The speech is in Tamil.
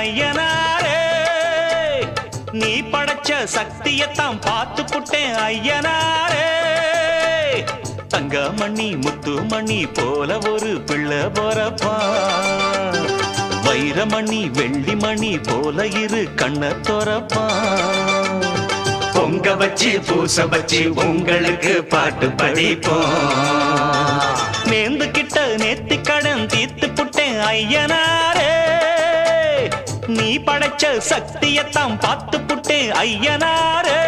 ஐயனாரே. நீ படைச்ச சக்தியத்தான் பார்த்துப்புட்டேன் ஐயனாரே. தங்க மணி முத்து மணி போல ஒரு பிள்ளை பொறப்பா. வைரமணி வெள்ளி மணி போல இரு கண்ண துறப்பா. பொங்க வச்சு பூச வச்சு உங்களுக்கு பாட்டு படிப்போம். நேந்து கிட்ட நேத்து கடன் தீர்த்து புட்டேன் ஐயனா நீ படைச்ச சக்தியத்தான் பார்த்து புட்டு ஐயனாரு.